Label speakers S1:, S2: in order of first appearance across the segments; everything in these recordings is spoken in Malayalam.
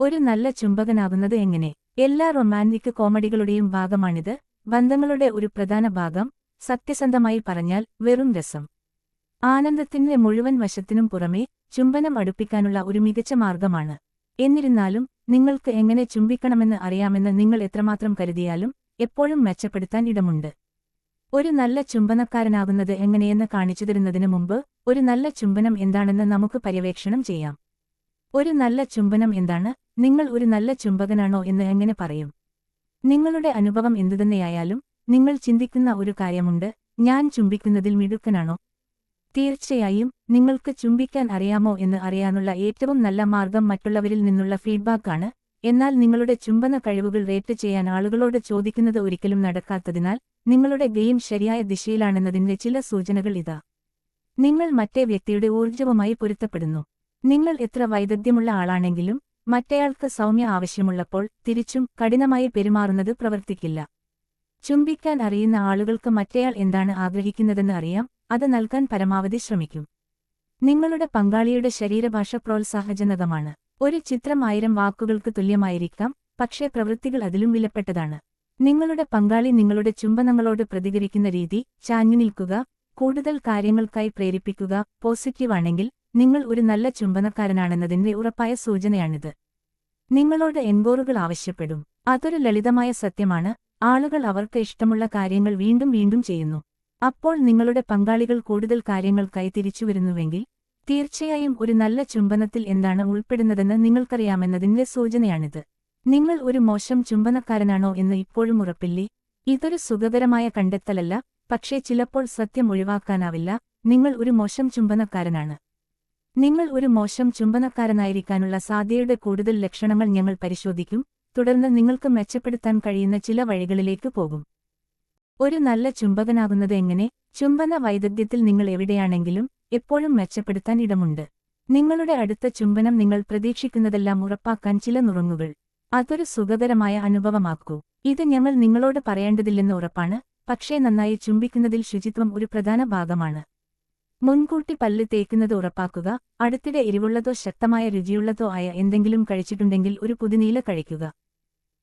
S1: ഒരു നല്ല ചുംബകനാകുന്നത് എങ്ങനെ? എല്ലാ റൊമാന്റിക് കോമഡികളുടെയും ഭാഗമാണിത്. ബന്ധങ്ങളുടെ ഒരു പ്രധാന ഭാഗം സത്യസന്ധമായി പറഞ്ഞാൽ വെറും രസം. ആനന്ദത്തിന്റെ മുഴുവൻ വശത്തിനും പുറമേ ചുംബനം അടുപ്പിക്കാനുള്ള ഒരു മികച്ച മാർഗമാണ്. എന്നിരുന്നാലും നിങ്ങൾക്ക് എങ്ങനെ ചുംബിക്കണമെന്ന് അറിയാമെന്ന് നിങ്ങൾ എത്രമാത്രം കരുതിയാലും എപ്പോഴും മെച്ചപ്പെടുത്താൻ ഇടമുണ്ട്. ഒരു നല്ല ചുംബനക്കാരനാകുന്നത് എങ്ങനെയെന്ന് കാണിച്ചു തരുന്നതിനു മുമ്പ് ഒരു നല്ല ചുംബനം എന്താണെന്ന് നമുക്ക് പര്യവേക്ഷണം ചെയ്യാം. ഒരു നല്ല ചുംബനം എന്താണ്? നിങ്ങൾ ഒരു നല്ല ചുംബകനാണോ എന്ന് എങ്ങനെ പറയും? നിങ്ങളുടെ അനുഭവം എന്തുതന്നെയായാലും നിങ്ങൾ ചിന്തിക്കുന്ന ഒരു കാര്യമുണ്ട് ഞാൻ ചുംബിക്കുന്നതിൽ മിടുക്കനാണോ? തീർച്ചയായും നിങ്ങൾക്ക് ചുംബിക്കാൻ അറിയാമോ എന്ന് അറിയാനുള്ള ഏറ്റവും നല്ല മാർഗം മറ്റുള്ളവരിൽ നിന്നുള്ള ഫീഡ്ബാക്കാണ്. എന്നാൽ നിങ്ങളുടെ ചുംബന കഴിവുകൾ റേറ്റ് ചെയ്യാൻ ആളുകളോട് ചോദിക്കുന്നത് ഒരിക്കലും നടക്കാത്തതിനാൽ നിങ്ങളുടെ ഗെയിം ശരിയായ ദിശയിലാണെന്നതിന്റെ ചില സൂചനകൾ ഇതാ. നിങ്ങൾ മറ്റേ വ്യക്തിയുടെ ഊർജവുമായി പൊരുത്തപ്പെടുന്നു. നിങ്ങൾ എത്ര വൈദഗ്ധ്യമുള്ള ആളാണെങ്കിലും മറ്റേയാൾക്ക് സൗമ്യ ആവശ്യമുള്ളപ്പോൾ തിരിച്ചും കഠിനമായി പെരുമാറുന്നത് പ്രവർത്തിക്കില്ല. ചുംബിക്കാൻ അറിയുന്ന ആളുകൾക്ക് മറ്റേയാൾ എന്താണ് ആഗ്രഹിക്കുന്നതെന്ന് അറിയാം അത് നൽകാൻ പരമാവധി ശ്രമിക്കും. നിങ്ങളുടെ പങ്കാളിയുടെ ശരീരഭാഷ പ്രോത്സാഹജനകമാണ്. ഒരു ചിത്രം ആയിരം വാക്കുകൾക്ക് തുല്യമായിരിക്കാം പക്ഷേ പ്രവൃത്തികൾ അതിലും വിലപ്പെട്ടതാണ്. നിങ്ങളുടെ പങ്കാളി നിങ്ങളുടെ ചുംബനങ്ങളോട് പ്രതികരിക്കുന്ന രീതി ചാഞ്ഞു നിൽക്കുക കൂടുതൽ കാര്യങ്ങൾക്കായി പ്രേരിപ്പിക്കുക പോസിറ്റീവാണെങ്കിൽ നിങ്ങൾ ഒരു നല്ല ചുംബനക്കാരനാണെന്നതിന്റെ ഉറപ്പായ സൂചനയാണിത്. നിങ്ങളോട് എൻബോറുകൾ ആവശ്യപ്പെടും. അതൊരു ലളിതമായ സത്യമാണ്. ആളുകൾ അവർക്ക് ഇഷ്ടമുള്ള കാര്യങ്ങൾ വീണ്ടും വീണ്ടും ചെയ്യുന്നു. അപ്പോൾ നിങ്ങളുടെ പങ്കാളികൾ കൂടുതൽ കാര്യങ്ങൾക്കായി തിരിച്ചുവരുന്നുവെങ്കിൽ തീർച്ചയായും ഒരു നല്ല ചുംബനത്തിൽ എന്താണ് ഉൾപ്പെടുന്നതെന്ന് നിങ്ങൾക്കറിയാമെന്നതിന്റെ സൂചനയാണിത്. നിങ്ങൾ ഒരു മോശം ചുംബനക്കാരനാണോ എന്ന് ഇപ്പോഴും ഉറപ്പില്ലേ? ഇതൊരു സുഖകരമായ കണ്ടെത്തലല്ല പക്ഷേ ചിലപ്പോൾ സത്യം ഒഴിവാക്കാനാവില്ല. നിങ്ങൾ ഒരു മോശം ചുംബനക്കാരനാണ്. നിങ്ങൾ ഒരു മോശം ചുംബനക്കാരനായിരിക്കാനുള്ള സാധ്യതയുടെ കൂടുതൽ ലക്ഷണങ്ങൾ ഞങ്ങൾ പരിശോധിക്കും തുടർന്ന് നിങ്ങൾക്ക് മെച്ചപ്പെടുത്താൻ കഴിയുന്ന ചില വഴികളിലേക്ക് പോകും. ഒരു നല്ല ചുംബകനാകുന്നത് എങ്ങനെ? ചുംബന വൈദഗ്ധ്യത്തിൽ നിങ്ങൾ എവിടെയാണെങ്കിലും എപ്പോഴും മെച്ചപ്പെടുത്താൻ ഇടമുണ്ട്. നിങ്ങളുടെ അടുത്ത ചുംബനം നിങ്ങൾ പ്രതീക്ഷിക്കുന്നതെല്ലാം ഉറപ്പാക്കാൻ ചില നുറുങ്ങുകൾ. അതൊരു സുഖകരമായ അനുഭവമാക്കൂ. ഇത് ഞങ്ങൾ നിങ്ങളോട് പറയേണ്ടതില്ലെന്ന് ഉറപ്പാണ് പക്ഷേ നന്നായി ചുംബിക്കുന്നതിൽ ശുചിത്വം ഒരു പ്രധാന ഭാഗമാണ്. മുൻകൂട്ടി പല്ല് തേക്കുന്നത് ഉറപ്പാക്കുക അടുത്തിടെ എരിവുള്ളതോ ശക്തമായ രുചിയുള്ളതോ ആയ എന്തെങ്കിലും കഴിച്ചിട്ടുണ്ടെങ്കിൽ ഒരു പുതിനീല കഴിക്കുക.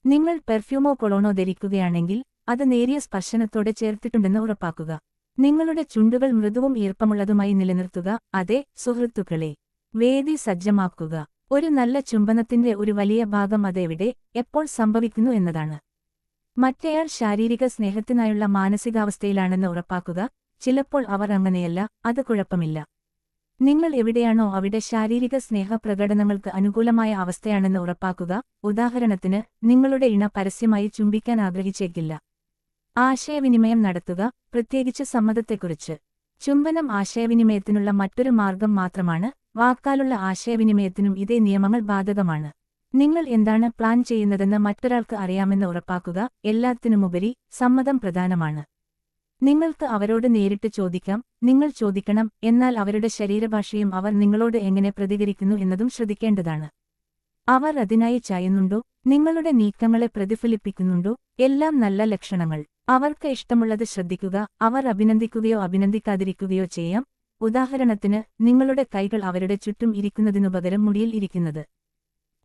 S1: നിങ്ങൾ പെർഫ്യൂമോ കൊളോണോ ധരിക്കുകയാണെങ്കിൽ അത് നേരിയ സ്പർശനത്തോടെ ചേർത്തിട്ടുണ്ടെന്ന് ഉറപ്പാക്കുക. നിങ്ങളുടെ ചുണ്ടുകൾ മൃദുവും ഈർപ്പമുള്ളതുമായി നിലനിർത്തുക അതെ സുഹൃത്തുക്കളെ. വേദി സജ്ജമാക്കുക. ഒരു നല്ല ചുംബനത്തിന്റെ ഒരു വലിയ ഭാഗം അതെവിടെ എപ്പോൾ സംഭവിക്കുന്നു എന്നതാണ്. മറ്റേയാൾ ശാരീരിക സ്നേഹത്തിനായുള്ള മാനസികാവസ്ഥയിലാണെന്ന് ഉറപ്പാക്കുക ചിലപ്പോൾ അവർ അങ്ങനെയല്ല അത് കുഴപ്പമില്ല. നിങ്ങൾ എവിടെയാണോ അവിടെ ശാരീരിക സ്നേഹ പ്രകടനങ്ങൾക്ക് അനുകൂലമായ അവസ്ഥയാണെന്ന് ഉറപ്പാക്കുക. ഉദാഹരണത്തിന് നിങ്ങളുടെ ഇണ പരസ്യമായി ചുംബിക്കാൻ ആഗ്രഹിച്ചേക്കില്ല. ആശയവിനിമയം നടത്തുക പ്രത്യേകിച്ച് സമ്മതത്തെക്കുറിച്ച്. ചുംബനം ആശയവിനിമയത്തിനുള്ള മറ്റൊരു മാർഗം മാത്രമാണ് വാക്കാലുള്ള ആശയവിനിമയത്തിനും ഇതേ നിയമങ്ങൾ ബാധകമാണ്. നിങ്ങൾ എന്താണ് പ്ലാൻ ചെയ്യുന്നതെന്ന് മറ്റൊരാൾക്ക് അറിയാമെന്ന് ഉറപ്പാക്കുക എല്ലാത്തിനുമുപരി സമ്മതം പ്രധാനമാണ്. നിങ്ങൾക്ക് അവരോട് നേരിട്ട് ചോദിക്കാം നിങ്ങൾ ചോദിക്കണം എന്നാൽ അവരുടെ ശരീരഭാഷയും അവർ നിങ്ങളോട് എങ്ങനെ പ്രതികരിക്കുന്നു എന്നതും ശ്രദ്ധിക്കേണ്ടതാണ്. അവർ അതിനായി ചായുന്നുണ്ടോ? നിങ്ങളുടെ നീക്കങ്ങളെ പ്രതിഫലിപ്പിക്കുന്നുണ്ടോ? എല്ലാം നല്ല ലക്ഷണങ്ങൾ. അവർക്ക് ഇഷ്ടമുള്ളത് ശ്രദ്ധിക്കുക അവർ അഭിനന്ദിക്കുകയോ അഭിനന്ദിക്കാതിരിക്കുകയോ ചെയ്യാം. ഉദാഹരണത്തിന് നിങ്ങളുടെ കൈകൾ അവരുടെ ചുറ്റും ഇരിക്കുന്നതിനു പകരം മുടിയിൽ ഇരിക്കുന്നത്.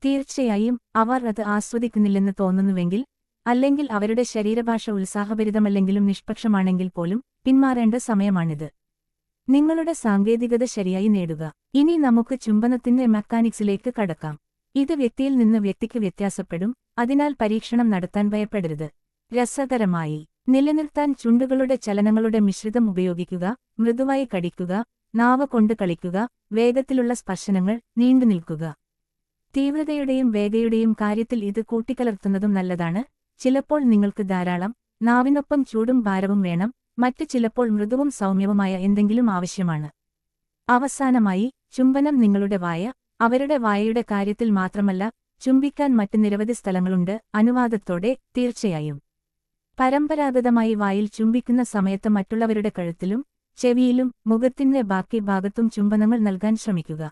S1: തീർച്ചയായും അവർ അത് ആസ്വദിക്കുന്നില്ലെന്ന് തോന്നുന്നുവെങ്കിൽ അല്ലെങ്കിൽ അവരുടെ ശരീരഭാഷ ഉത്സാഹഭരിതമല്ലെങ്കിലും നിഷ്പക്ഷമാണെങ്കിൽ പോലും പിന്മാറേണ്ട സമയമാണിത്. നിങ്ങളുടെ സാങ്കേതികത ശരിയായി നേടുക. ഇനി നമുക്ക് ചുംബനത്തിന്റെ മെക്കാനിക്സിലേക്ക് കടക്കാം. ഇത് വ്യക്തിയിൽ നിന്ന് വ്യക്തിക്ക് വ്യത്യാസപ്പെടും അതിനാൽ പരീക്ഷണം നടത്താൻ ഭയപ്പെടരുത്. രസകരമായി. നിലനിർത്താൻ ചുണ്ടുകളുടെ ചലനങ്ങളുടെ മിശ്രിതം ഉപയോഗിക്കുക മൃദുവായി കടിക്കുക നാവ കൊണ്ട് കളിക്കുക വേഗത്തിലുള്ള സ്പർശനങ്ങൾ നീണ്ടുനിൽക്കുക. തീവ്രതയുടെയും വേഗയുടെയും കാര്യത്തിൽ ഇത് കൂട്ടിക്കലർത്തുന്നതും നല്ലതാണ്. ചിലപ്പോൾ നിങ്ങൾക്ക് ധാരാളം നാവിനൊപ്പം ചൂടും ഭാരവും വേണം മറ്റ് ചിലപ്പോൾ മൃദുവും സൗമ്യവുമായ എന്തെങ്കിലും ആവശ്യമാണ്. അവസാനമായി ചുംബനം നിങ്ങളുടെ വായ അവരുടെ വായയുടെ കാര്യത്തിൽ മാത്രമല്ല ചുംബിക്കാൻ മറ്റ് നിരവധി സ്ഥലങ്ങളുണ്ട് അനുവാദത്തോടെ തീർച്ചയായും. പരമ്പരാഗതമായി വായിൽ ചുംബിക്കുന്ന സമയത്ത് മറ്റുള്ളവരുടെ കഴുത്തിലും ചെവിയിലും മുഖത്തിന്റെ ബാക്കി ഭാഗത്തും ചുംബനങ്ങൾ നൽകാൻ ശ്രമിക്കുക.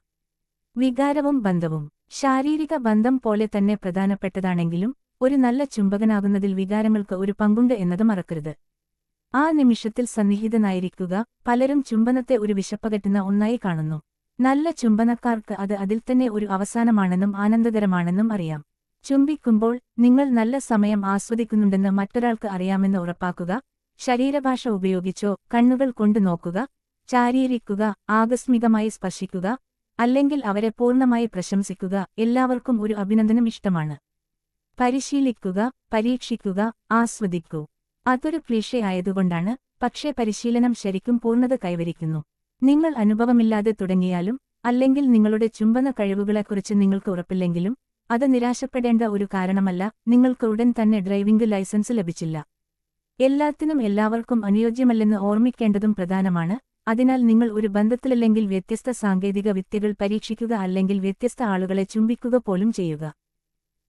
S1: വികാരവും ബന്ധവും. ശാരീരിക ബന്ധം പോലെ തന്നെ പ്രധാനപ്പെട്ടതാണെങ്കിലും ഒരു നല്ല ചുംബകനാകുന്നതിൽ വികാരങ്ങൾക്ക് ഒരു പങ്കുണ്ട് എന്നത് മറക്കരുത്. ആ നിമിഷത്തിൽ സന്നിഹിതനായിരിക്കുക പലരും ചുംബനത്തെ ഒരു വിശപ്പകറ്റുന്ന ഒന്നായി കാണുന്നു. നല്ല ചുംബനക്കാർക്ക് അത് അതിൽ തന്നെ ഒരു അവസാനമാണെന്നും ആനന്ദകരമാണെന്നും അറിയാം. ചുംബിക്കുമ്പോൾ നിങ്ങൾ നല്ല സമയം ആസ്വദിക്കുന്നുണ്ടെന്ന് മറ്റൊരാൾക്ക് അറിയാമെന്ന് ഉറപ്പാക്കുക ശരീരഭാഷ ഉപയോഗിച്ചോ കണ്ണുകൾ കൊണ്ടു നോക്കുക ചാരീരിക്കുക ആകസ്മികമായി സ്പർശിക്കുക അല്ലെങ്കിൽ അവരെ പൂർണമായി പ്രശംസിക്കുക എല്ലാവർക്കും ഒരു അഭിനന്ദനം ഇഷ്ടമാണ്. പരിശീലിക്കുക പരീക്ഷിക്കുക ആസ്വദിക്കൂ. അതൊരു ക്ലീഷ ആയതുകൊണ്ടാണ് പക്ഷേ പരിശീലനം ശരിക്കും പൂർണത കൈവരിക്കുന്നു. നിങ്ങൾ അനുഭവമില്ലാതെ തുടങ്ങിയാലും അല്ലെങ്കിൽ നിങ്ങളുടെ ചുംബന കഴിവുകളെക്കുറിച്ച് നിങ്ങൾക്ക് ഉറപ്പില്ലെങ്കിലും അത് നിരാശപ്പെടേണ്ട ഒരു കാരണമല്ല നിങ്ങൾക്ക് ഉടൻ തന്നെ ഡ്രൈവിംഗ് ലൈസൻസ് ലഭിച്ചില്ല. എല്ലാത്തിനും എല്ലാവർക്കും അനുയോജ്യമല്ലെന്ന് ഓർമ്മിക്കേണ്ടതും പ്രധാനമാണ് അതിനാൽ നിങ്ങൾ ഒരു ബന്ധത്തിലല്ലെങ്കിൽ വ്യത്യസ്ത സാങ്കേതിക വിദ്യകൾ പരീക്ഷിക്കുക അല്ലെങ്കിൽ വ്യത്യസ്ത ആളുകളെ ചുംബിക്കുക പോലും ചെയ്യുക.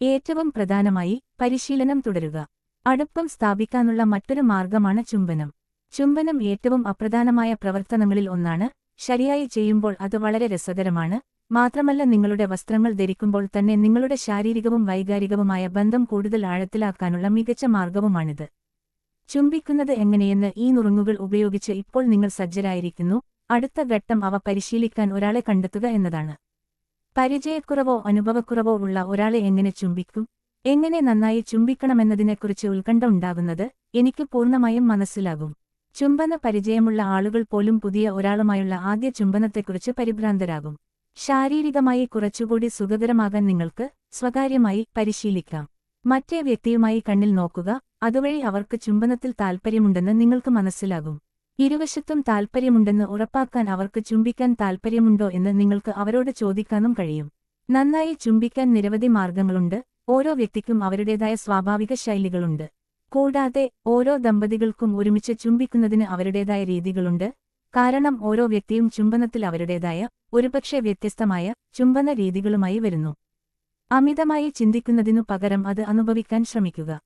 S1: ഏറ്റവും പ്രധാനമായി പരിശീലനം തുടരുക. അടുപ്പം സ്ഥാപിക്കാനുള്ള മറ്റൊരു മാർഗമാണ് ചുംബനം. ചുംബനം ഏറ്റവും അപ്രധാനമായ പ്രവർത്തനങ്ങളിൽ ഒന്നാണ്. ശരിയായി ചെയ്യുമ്പോൾ അത് വളരെ രസകരമാണ്. മാത്രമല്ല നിങ്ങളുടെ വസ്ത്രങ്ങൾ ധരിക്കുമ്പോൾ തന്നെ നിങ്ങളുടെ ശാരീരികവും വൈകാരികവുമായ ബന്ധം കൂടുതൽ ആഴത്തിലാക്കാനുള്ള മികച്ച മാർഗവുമാണിത്. ചുംബിക്കുന്നത് എങ്ങനെയെന്ന് ഈ നുറുങ്ങുകൾ ഉപയോഗിച്ച് ഇപ്പോൾ നിങ്ങൾ സജ്ജരായിരിക്കുന്നു. അടുത്ത ഘട്ടം അവ പരിശീലിക്കാൻ ഒരാളെ കണ്ടെത്തുക എന്നതാണ്. പരിചയക്കുറവോ അനുഭവക്കുറവോ ഉള്ള ഒരാളെ എങ്ങനെ ചുംബിക്കും? എങ്ങനെ നന്നായി ചുംബിക്കണമെന്നതിനെക്കുറിച്ച് ഉത്കണ്ഠ ഉണ്ടാകുന്നത് എനിക്ക് പൂർണമായും മനസ്സിലാകും. ചുംബന പരിചയമുള്ള ആളുകൾ പോലും പുതിയ ഒരാളുമായുള്ള ആദ്യ ചുംബനത്തെക്കുറിച്ച് പരിഭ്രാന്തരാകും. ശാരീരികമായി കുറച്ചുകൂടി സുഖകരമാകാൻ നിങ്ങൾക്ക് സ്വകാര്യമായി പരിശീലിക്കാം. മറ്റേ വ്യക്തിയുമായി കണ്ണിൽ നോക്കുക അതുവഴി അവർക്ക് ചുംബനത്തിൽ താൽപ്പര്യമുണ്ടെന്ന് നിങ്ങൾക്ക് മനസ്സിലാകും. ഇരുവശത്തും താൽപ്പര്യമുണ്ടെന്ന് ഉറപ്പാക്കാൻ അവർക്ക് ചുംബിക്കാൻ താൽപ്പര്യമുണ്ടോ എന്ന് നിങ്ങൾക്ക് അവരോട് ചോദിക്കാനും കഴിയും. നന്നായി ചുംബിക്കാൻ നിരവധി മാർഗങ്ങളുണ്ട്. ഓരോ വ്യക്തിക്കും അവരുടേതായ സ്വാഭാവിക ശൈലികളുണ്ട്. കൂടാതെ ഓരോ ദമ്പതികൾക്കും ഒരുമിച്ച് ചുംബിക്കുന്നതിന് അവരുടേതായ രീതികളുണ്ട്. കാരണം ഓരോ വ്യക്തിയും ചുംബനത്തിൽ അവരുടേതായ ഒരുപക്ഷെ വ്യത്യസ്തമായ ചുംബന രീതികളുമായി വരുന്നു. അമിതമായി ചിന്തിക്കുന്നതിനു പകരം അത് അനുഭവിക്കാൻ ശ്രമിക്കുക.